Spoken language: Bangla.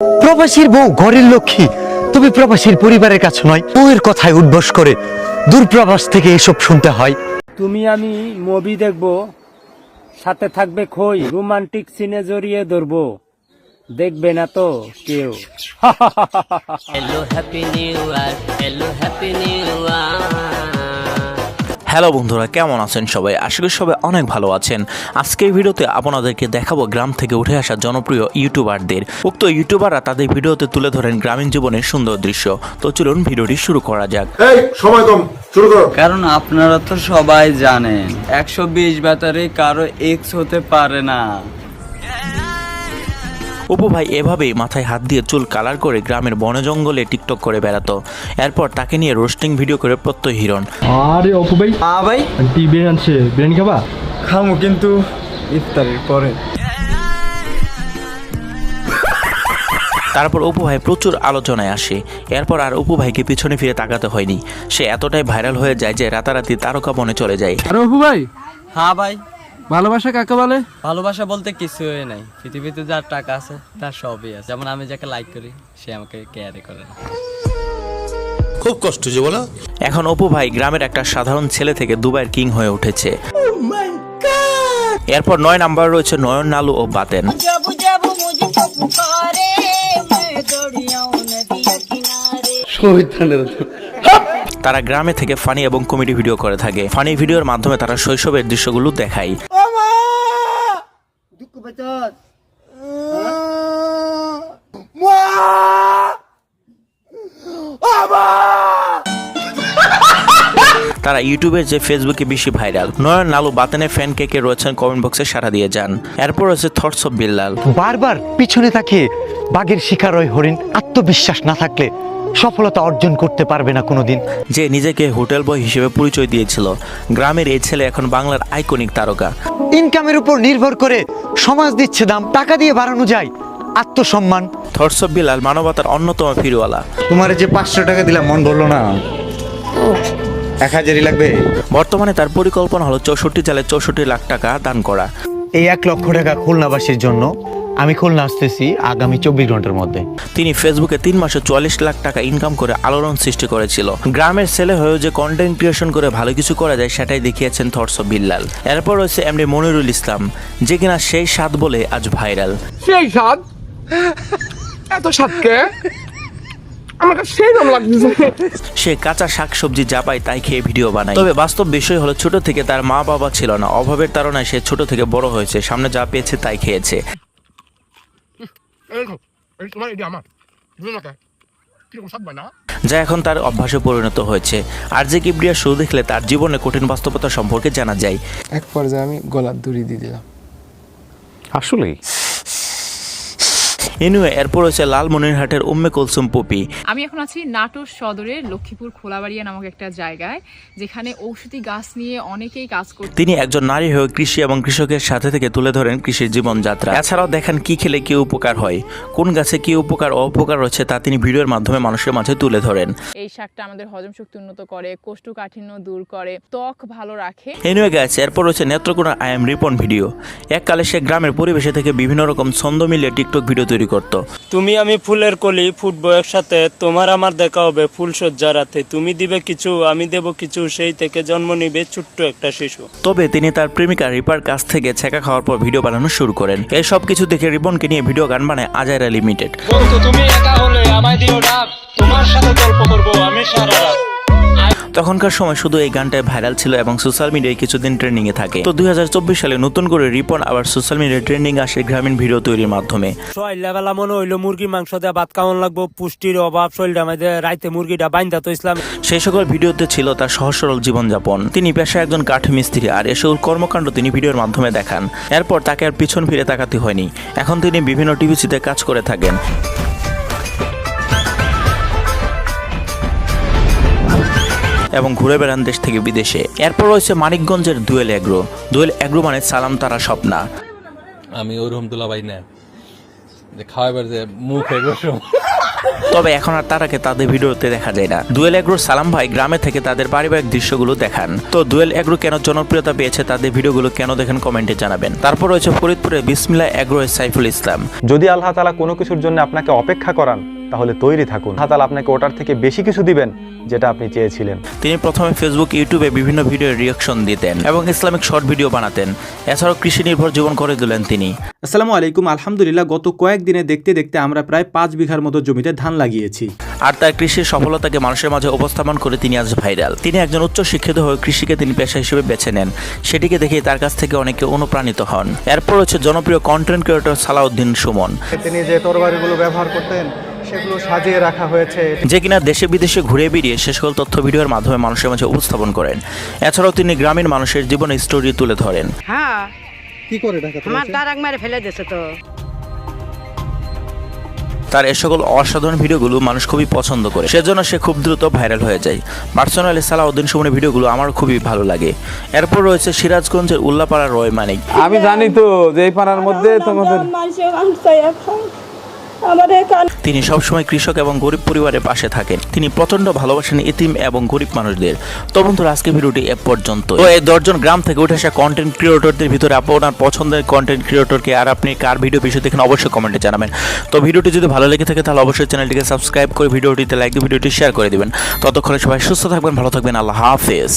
প্রবাসীর বউ ঘরের লক্ষ্মী তুমি প্রবাসীর পরিবারের কাছে নয় বউয়ের কথায় উদ্বস করে দূরপ্রবাস থেকে এসব শুনতে হয় তুমি আমি মুভি দেখব সাথে থাকবে খই রোমান্টিক সিনে জড়িয়ে ধরবো দেখবে না তো কেউ new year. Hello, happy new year. Hello বন্ধুরা কেমন আছেন সবাই? আশা করি সবাই অনেক ভালো আছেন। আজকে আজকের ভিডিওতে আপনাদেরকে দেখাবো গ্রাম থেকে উঠে আসা জনপ্রিয় ইউটিউবারদের। উক্ত ইউটিউবাররা তাদের ভিডিওতে তুলে ধরেন গ্রামীণ জীবনের সুন্দর দৃশ্য। তো চলুন ভিডিওটি শুরু করা যাক। এই সময় কম শুরু করো। কারণ আপনারা তো সবাই জানেন একশো বিশ ব্যাটারি কারও এক্স হতে পারে না। অপু ভাই এভাবেই মাথায় হাত দিয়ে চুল কালার করে গ্রামের বনে জঙ্গলে টিকটক করে বেড়াতো। এরপর তাকে নিয়ে রোস্টিং ভিডিও করে প্রত্যয় হিরণ। আরে অপু ভাই। মা ভাই। আন্টি বিরিয়ানি আনছে। বিরিয়ানি খাবা? খামু কিন্তু ইফতারের পরে। তারপর অপু ভাই প্রচুর আলোচনায় আসে। এরপর আর অপু ভাইকে পিছনে ফিরে তাকাতে হয়নি। সে এতটাই ভাইরাল হয়ে যায় যে রাতারাতি তারকা বনে চলে যায়। আরে অপু ভাই। হ্যাঁ ভাই। ভালোবাসা কাকে বলে? ভালোবাসা বলতে কিছুই নাই। পৃথিবীতে যার টাকা আছে তার সবই আছে। যেমন আমি যাকে লাইক করি সে আমাকে কেয়ারে করে। না খুব কষ্ট যে বলো। এখন অপু ভাই গ্রামের একটা সাধারণ ছেলে থেকে দুবাইয়ের কিং হয়ে উঠেছে। এরপর নয় নাম্বার রয়েছে নয়ন নালু ও বাতেন। তারা গ্রামে থেকে ফানি এবং কমেডি ভিডিও করে থাকে। ফানি ভিডিওর মাধ্যমে তারা শৈশবের দৃশ্যগুলো দেখায়। তারা ইউটিউবের যে ফেসবুকে বেশি ভাইরাল। নয়ন নালু বাতেনের ফ্যান কে কে রয়েছেন কমেন্ট বক্সে সারা দিয়ে যান। এরপর রয়েছে থটস অফ বিল্লাল। বারবার পিছনে তাকিয়ে বাঘের শিকার হয় হরিণ আত্মবিশ্বাস না থাকলে সফলতা অর্জন করতে পারবে না কোনোদিন। যে নিজেকে হোটেল বয় হিসেবে পরিচয় দিয়েছিল গ্রামের এই ছেলে এখন বাংলার আইকনিক তারকা। ইনকামের উপর নির্ভর করে সমাজ দিচ্ছে দাম টাকা দিয়ে বাড়ানো যায় আত্মসম্মান। থটস বিলাল মানবতার অন্যতম ফিরওয়ালা তোমার যে পাঁচশো টাকা দিলাম মন বলল না। এক হাজারই লাগবে। বর্তমানে তার পরিকল্পনা হলো চৌষট্টি চালে চৌষট্টি লাখ টাকা দান করা। এই এক লক্ষ টাকা খুলনাবাসীর জন্য আমি খুলনা আসতেছি আগামী চব্বিশ ঘণ্টার মধ্যে। তিনি ফেসবুকে তিন মাসে চুয়াল্লিশ লাখ টাকা ইনকাম করে আলোড়ন সৃষ্টি করেছিল। গ্রামের ছেলে হয়েও যে কন্টেন্ট ক্রিয়েশন করে ভালো কিছু করা যায় সেটাই দেখিয়েছেন থটস অফ বিল্লাল। এরপর রয়েছে এমডি মনিরুল ইসলাম যে কিনা সেই স্বাদ বলে আজ ভাইরাল। সেই স্বাদ? এত স্বাদকে সে কাঁচা শাকসবজি যা পায় তাই খেয়ে ভিডিও বানায়। তবে বাস্তব বিষয় হলো ছোট থেকে তার মা বাবা ছিল না। অভাবের তাড়নায় সে ছোট থেকে বড় হয়েছে। সামনে যা পেয়েছে তাই খেয়েছে। তোমার এটি আমার। বুঝলো কীরকম স্বাদ না যা এখন তার অভ্যাসে পরিণত হয়েছে। আর যে কিবরিয়া শো দেখলে তার জীবনে কঠিন বাস্তবতা সম্পর্কে জানা যায়। এক পর্যায়ে আমি গলার দড়ি দিয়ে দিলাম। আসলেই? এনিওয়ে এরপর হচ্ছে লালমনিরহাটের উম্মে কুলসুম পপি। আমি এখন আছি নাটোর সদরের লক্ষ্মীপুর খোলাবাড়িয়া নামক একটা জায়গায় যেখানে ঔষধি গাছ নিয়ে অনেকেই কাজ করতে। তিনি একজন নারী হয়ে কৃষি এবং কৃষকের সাথে থেকে তুলে ধরেন কৃষির জীবনযাত্রা। এছাড়াও দেখেন কি খেলে কি উপকার হয় কোন গাছে কি উপকার অপকার রয়েছে তা তিনি ভিডিওর মাধ্যমে মানুষের মাঝে তুলে ধরেন। এই শাকটা আমাদের হজম শক্তি উন্নত করে কোষ্ঠকাঠিন্য দূর করে ত্বক ভালো রাখে। এনিওয়ে গাছ এরপর রয়েছে Netrokona I am Ripon video. এককালে সে গ্রামের পরিবেশে থেকে বিভিন্ন রকম ছন্দ মিলিয়ে টিকটক ভিডিও তৈরি করত। তুমি আমি ফুলের কলি ফুটবো একসাথে তোমার আমার দেখা হবে ফুল সজ্জা রাতে। তুমি দিবে কিছু আমি দেব কিছু সেই থেকে জন্ম নিবে ছোট্ট একটা শিশু। তবে তিনি তার প্রেমিকা রিপার কাছ থেকে ছেঁকা খাওয়ার পর ভিডিও বানানো শুরু করেন। এই সব কিছু দেখে রিবনকে নিয়ে ভিডিও গান বানায় আজাইরা লিমিটেড। বন্ধু তুমি একা হলে আমায় দিও ডাক তোমার সাথে গল্প করব আমি সারা রাত। তখনকার সময় শুধু এই গানটাই ভাইরাল ছিল এবং সোশ্যাল মিডিয়ায় কিছুদিন ট্রেন্ডিং এ থাকে। তো দুই হাজার চব্বিশ সালে নতুন করে রিপন আবার সোশ্যাল মিডিয়ায় ট্রেন্ডিং আসে গ্রামীণ ভিডিও তৈরির মাধ্যমে। মনে হইল মুরগির মাংস দিয়ে ভাত কেমন লাগবো পুষ্টির অভাব শরীরটা রাইতে মুরগিটা বাইন্দা তো ইসলাম। সেই সকল ভিডিওতে ছিল তার সহজ সরল জীবনযাপন। তিনি পেশায় একজন কাঠ মিস্ত্রি আর এসব কর্মকাণ্ড তিনি ভিডিওর মাধ্যমে দেখান। এরপর তাকে আর পিছন ফিরে তাকাতে হয়নি। এখন তিনি বিভিন্ন টিভিসিতে কাজ করে থাকেন। এবং ঘুরে বেড়ান দেশ থেকে বিদেশে। এরপর রয়েছে মানিকগঞ্জের দুয়েল এগ্রো। দুয়েল এগ্রো মানে সালাম তারা স্বপ্না। আমি ওরকম দুলা ভাই না। যে খাওয়াবার যে মুখ তবে এখন আর তারাকে তাদের ভিডিওতে দেখা যায় না। দুয়েল এগ্রো সালাম ভাই গ্রামে থেকে তাদের পারিবারিক দৃশ্যগুলো দেখান। তো দুয়েল এগ্রো কেন জনপ্রিয়তা পেয়েছে তাদের ভিডিওগুলো কেন দেখেন কমেন্টে জানাবেন। তারপর রয়েছে ফরিদপুরের বিসমিল্লা এগ্রো সাইফুল ইসলাম। যদি আল্লাহ তালা কোনো কিছুর জন্য আপনাকে অপেক্ষা করান তাহলে তৈরি থাকুন। আল্লাহ তালা আপনাকে ওটার থেকে বেশি কিছু দিবেন যেটা আপনি চেয়েছিলেন। তিনি প্রথমে ফেসবুক ইউটিউবে বিভিন্ন ভিডিও রিয়াকশন দিতেন এবং ইসলামিক শর্ট ভিডিও বানাতেন। এছাড়াও কৃষি নির্ভর জীবন করে দিলেন তিনি। আসসালামু আলাইকুম আলহামদুলিল্লাহ গত কয়েকদিনে দেখতে দেখতে আমরা প্রায় পাঁচ বিঘার মতো জমিতে ধান লাগিয়েছি। আর তার কৃষির সফলতাকে মানুষের মাঝে উপস্থাপন করে তিনি আজ ভাইরাল। তিনি একজন উচ্চ শিক্ষিত হয়ে কৃষিকে তিনি পেশা হিসেবে বেছে নেন। সেটিকে দেখে তার কাছ থেকে অনেকে অনুপ্রাণিত হন। এরপর হচ্ছে জনপ্রিয় কন্টেন্ট ক্রিয়েটর সালাউদ্দিন সুমন। তিনি যে তরবারিগুলো ব্যবহার করতেন সেগুলো সাজিয়ে রাখা হয়েছে। যে কিনা দেশে বিদেশে ঘুরে বেরিয়ে সে সকল তথ্য ভিডিওর মাধ্যমে মানুষের মাঝে উপস্থাপন করেন। এছাড়াও তিনি গ্রামীণ মানুষের জীবন স্টোরি তুলে ধরেন। হ্যাঁ। কি করে ঢাকা আমার মেরে ফেলে দিছে তো। তার এ সকল অসাধারণ ভিডিওগুলো মানুষ খুবই পছন্দ করে। সেজন্য সে খুব দ্রুত ভাইরাল হয়ে যায়। পার্সোনালি সালাউদ্দিন সুমনের ভিডিওগুলো আমার খুবই ভালো লাগে। এরপর রয়েছে সিরাজগঞ্জের উল্লাপাড়া রয় মানিক। আমি জানি তো যে এই পাড়ার মধ্যে তোমাদের তিনি সবসময় কৃষক এবং গরিব পরিবারের পাশে থাকেন। তিনি প্রচণ্ড ভালোবাসেন ইতিম এবং গরিব মানুষদের। তো বন্ধুরা আজকে ভিডিওটি এ পর্যন্ত। তো এই দশজন গ্রাম থেকে উঠে আসা কন্টেন্ট ক্রিয়েটরদের ভিতরে আপনার পছন্দের কন্টেন্ট ক্রিয়েটরকে আর আপনি কার ভিডিও বেশি দেখেন অবশ্যই কমেন্টে জানাবেন। তো ভিডিওটি যদি ভালো লেগে থাকে, তাহলে অবশ্যই চ্যানেলটিকে সাবস্ক্রাইব করে ভিডিওটিতে লাইক দিয়ে ভিডিওটি শেয়ার করে দিবেন। ততক্ষণে সবাই সুস্থ থাকবেন, ভালো থাকবেন, আল্লাহ হাফেজ।